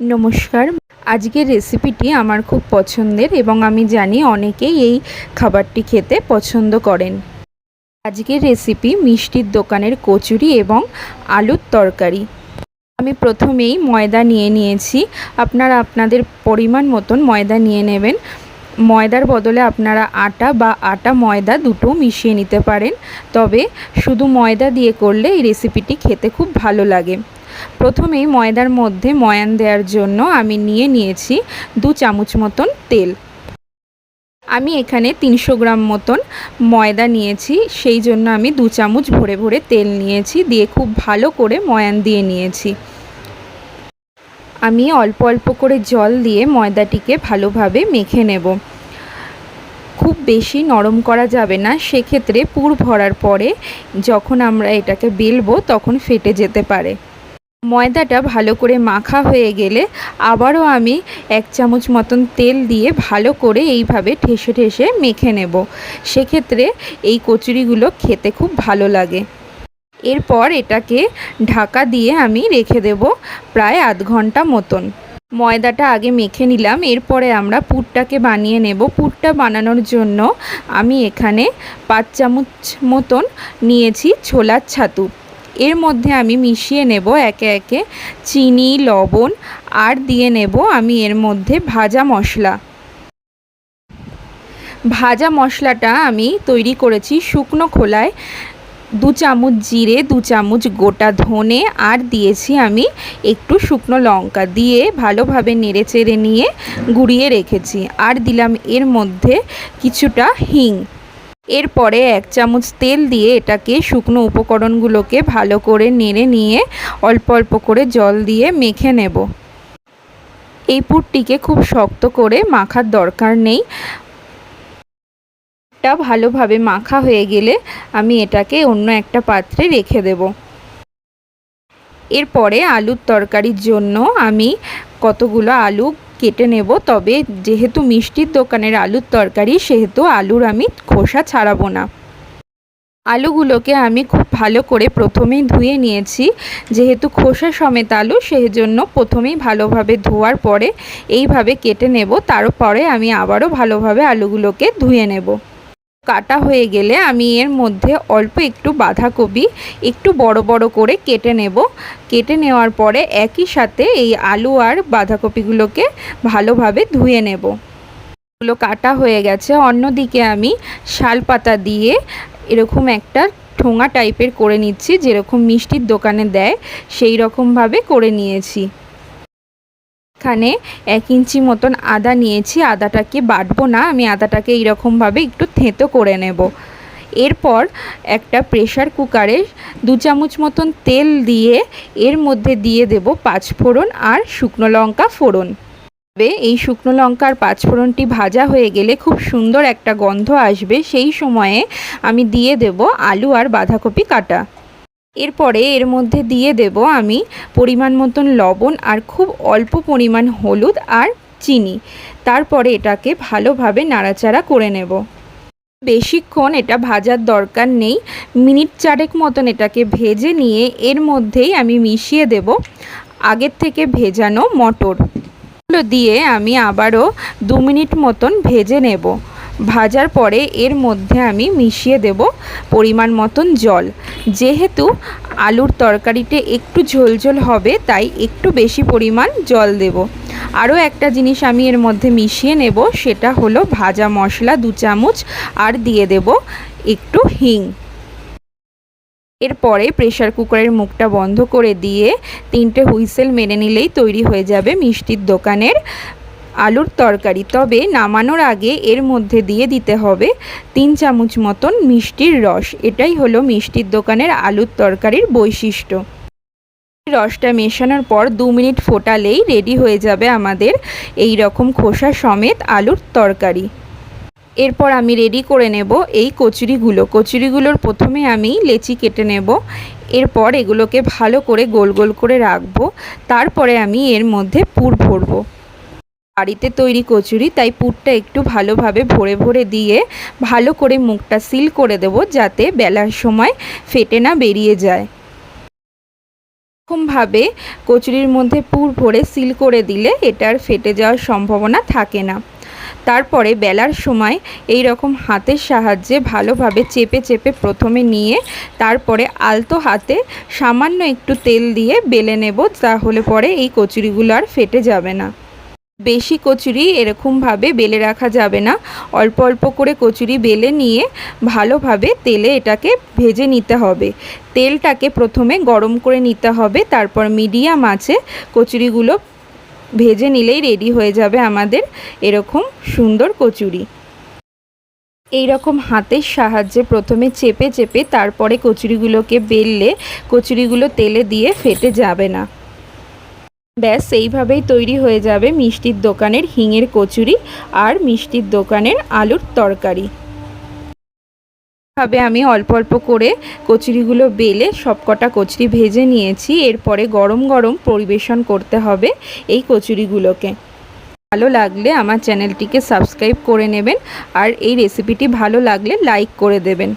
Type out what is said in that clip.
নমস্কার। আজকের রেসিপিটি আমার খুব পছন্দের এবং আমি জানি অনেকেই এই খাবারটি খেতে পছন্দ করেন। আজকের রেসিপি মিষ্টির দোকানের কচুরি এবং আলুর তরকারি। আমি প্রথমেই ময়দা নিয়ে নিয়েছি। আপনারা আপনাদের পরিমাণ মতন ময়দা নিয়ে নেবেন। ময়দার বদলে আপনারা আটা বা আটা ময়দা দুটো মিশিয়ে নিতে পারেন। তবে শুধু ময়দা দিয়ে করলে এই রেসিপিটি খেতে খুব ভালো লাগে। প্রথমেই ময়দার মধ্যে ময়ান দেওয়ার জন্য আমি নিয়ে নিয়েছি দু চামচ মতন তেল। আমি এখানে তিনশো গ্রাম মতন ময়দা নিয়েছি, সেই জন্য আমি দু চামচ ভরে ভরে তেল নিয়েছি, দিয়ে খুব ভালো করে ময়ান দিয়ে নিয়েছি। আমি অল্প অল্প করে জল দিয়ে ময়দাটিকে ভালোভাবে মেখে নেব। খুব বেশি নরম করা যাবে না, সেক্ষেত্রে পুর ভরার পরে যখন আমরা এটাকে বেলবো তখন ফেটে যেতে পারে। ময়দাটা ভালো করে মাখা হয়ে গেলে আবারও আমি এক চামচ মতন তেল দিয়ে ভালো করে এইভাবে ঠেসে ঠেসে মেখে নেব। সেক্ষেত্রে এই কচুরিগুলো খেতে খুব ভালো লাগে। এরপর এটাকে ঢাকা দিয়ে আমি রেখে দেব প্রায় আধ ঘণ্টা মতন। ময়দাটা আগে মেখে নিলাম, এরপরে আমরা পুরটাকে বানিয়ে নেব। পুরটা বানানোর জন্য আমি এখানে পাঁচ চামচ মতন নিয়েছি ছোলার ছাতু। এর মধ্যে আমি মিশিয়ে নেব একে একে চিনি, লবণ আর দিয়ে নেব আমি এর মধ্যে ভাজা মশলা। ভাজা মশলাটা আমি তৈরি করেছি শুকনো খোলায়। দু চামচ জিরে, দু চামচ গোটা ধনে আর দিয়েছি আমি একটু শুকনো লঙ্কা দিয়ে ভালোভাবে নেড়ে চেড়ে নিয়ে গুঁড়িয়ে রেখেছি। আর দিলাম এর মধ্যে কিছুটা হিং। এরপরে এক চামচ তেল দিয়ে এটাকে শুকনো উপকরণগুলোকে ভালো করে নেড়ে নিয়ে অল্প অল্প করে জল দিয়ে মেখে নেব। এই পুরটিকে খুব শক্ত করে মাখার দরকার নেই। টা ভালোভাবে মাখা হয়ে গেলে আমি এটাকে অন্য একটা পাত্রে রেখে দেব। এরপরে আলুর তরকারির জন্য আমি কতগুলো আলু কেটে নেব। তবে যেহেতু মিষ্টির দোকানের আলুর তরকারি, সেহেতু আলুর আমি খোসা ছাড়াবো না। আলুগুলোকে আমি খুব ভালো করে প্রথমেই ধুয়ে নিয়েছি। যেহেতু খোসা সমেত আলু সেই জন্য প্রথমেই ভালোভাবে ধোয়ার পরে এইভাবে কেটে নেব। তারপরে আমি আবারও ভালোভাবে আলুগুলোকে ধুয়ে নেব। কাটা হয়ে গেলে আমি এর মধ্যে অল্প একটু বাঁধাকপি একটু বড় বড় করে কেটে নেব। কেটে নেওয়ার পরে একই সাথে এই আলু আর বাঁধাকপিগুলোকে ভালোভাবে ধুয়ে নেব। এগুলো কাটা হয়ে গেছে। অন্যদিকে আমি শাল পাতা দিয়ে এরকম একটা ঠোঙা টাইপের করে নিচ্ছি, যেরকম মিষ্টির দোকানে দেয়, সেই রকমভাবে করে নিয়েছি। এখানে এক ইঞ্চি মতন আদা নিয়েছি, আদাটাকে বাটবো না, আমি আদাটাকে এইরকমভাবে একটু থেঁতো করে নেব। এরপর একটা প্রেশার কুকারে দু চামচ মতন তেল দিয়ে এর মধ্যে দিয়ে দেব পাঁচফোড়ন আর শুকনো লঙ্কা ফোড়ন। এই শুকনো লঙ্কার পাঁচফোড়নটি ভাজা হয়ে গেলে খুব সুন্দর একটা গন্ধ আসবে। সেই সময়ে আমি দিয়ে দেব আলু আর বাঁধাকপি কাটা। এরপরে এর মধ্যে দিয়ে দেব আমি পরিমাণ মতন লবণ আর খুব অল্প পরিমাণ হলুদ আর চিনি। তারপরে এটাকে ভালোভাবে নাড়াচাড়া করে নেব। বেশিক্ষণ এটা ভাজার দরকার নেই। মিনিট চারেক মতন এটাকে ভেজে নিয়ে এর মধ্যেই আমি মিশিয়ে দেব আগের থেকে ভেজানো মটর। দিয়ে আমি আবারও দু মিনিট মতন ভেজে নেব। ভাজার পরে এর মধ্যে আমি মিশিয়ে দেব পরিমাণ মতন জল। যেহেতু আলুর তরকারিতে একটু ঝোলঝোল হবে, তাই একটু বেশি পরিমাণ জল দেব। আরও একটা জিনিস আমি এর মধ্যে মিশিয়ে নেব, সেটা হলো ভাজা মশলা দু চামচ আর দিয়ে দেব একটু হিং। এরপরে প্রেশার কুকারের মুখটা বন্ধ করে দিয়ে তিনটে হুইসেল মেরে নিলেই তৈরি হয়ে যাবে মিষ্টির দোকানের আলুর তরকারি। তবে নামানোর আগে এর মধ্যে দিয়ে দিতে হবে তিন চামচ মতন মিষ্টির রস। এটাই হলো মিষ্টির দোকানের আলুর তরকারির বৈশিষ্ট্য। রসটা মেশানোর পর দু মিনিট ফোটালেই রেডি হয়ে যাবে আমাদের এই রকম খোসা সমেত আলুর তরকারি। এরপর আমি রেডি করে নেব এই কচুরিগুলো। কচুরিগুলোর প্রথমে আমি লেচি কেটে নেব। এরপর এগুলোকে ভালো করে গোল গোল করে রাখব। তারপরে আমি এর মধ্যে পুর ভরবো। বাড়িতে তৈরি কচুরি, তাই পুরটা একটু ভালোভাবে ভরে ভরে দিয়ে ভালো করে মুখটা সিল করে দেব যাতে বেলার সময় ফেটে না বেরিয়ে যায়। এরকমভাবে কচুরির মধ্যে পুর ভরে সিল করে দিলে এটার ফেটে যাওয়ার সম্ভাবনা থাকে না। তারপরে বেলার সময় এই রকম হাতের সাহায্যে ভালোভাবে চেপে চেপে প্রথমে নিয়ে তারপরে আলতো হাতে সামান্য একটু তেল দিয়ে বেলে নেব, তাহলে পরে এই কচুরিগুলো আর ফেটে যাবে না। বেশি কচুরি এরকমভাবে বেলে রাখা যাবে না। অল্প অল্প করে কচুরি বেলে নিয়ে ভালোভাবে তেলে এটাকে ভেজে নিতে হবে। তেলটাকে প্রথমে গরম করে নিতে হবে, তারপর মিডিয়াম আছে, কচুরিগুলো ভেজে নিলেই রেডি হয়ে যাবে আমাদের এরকম সুন্দর কচুরি। এই রকম হাতের সাহায্যে প্রথমে চেপে চেপে তারপরে কচুরিগুলোকে বেললে কচুরিগুলো তেলে দিয়ে ফেটে যাবে না। ব্যাস, এইভাবেই তৈরি হয়ে যাবে মিষ্টির দোকানের হিঙের কচুরি আর মিষ্টির দোকানের আলুর তরকারি। ভাবে আমি অল্প অল্প করে কচুরিগুলো বেলে সবকটা কচুরি ভেজে নিয়েছি। এরপরে গরম গরম পরিবেশন করতে হবে এই কচুরিগুলোকে। ভালো লাগলে আমার চ্যানেলটিকে সাবস্ক্রাইব করে নেবেন আর এই রেসিপিটি ভালো লাগলে লাইক করে দেবেন।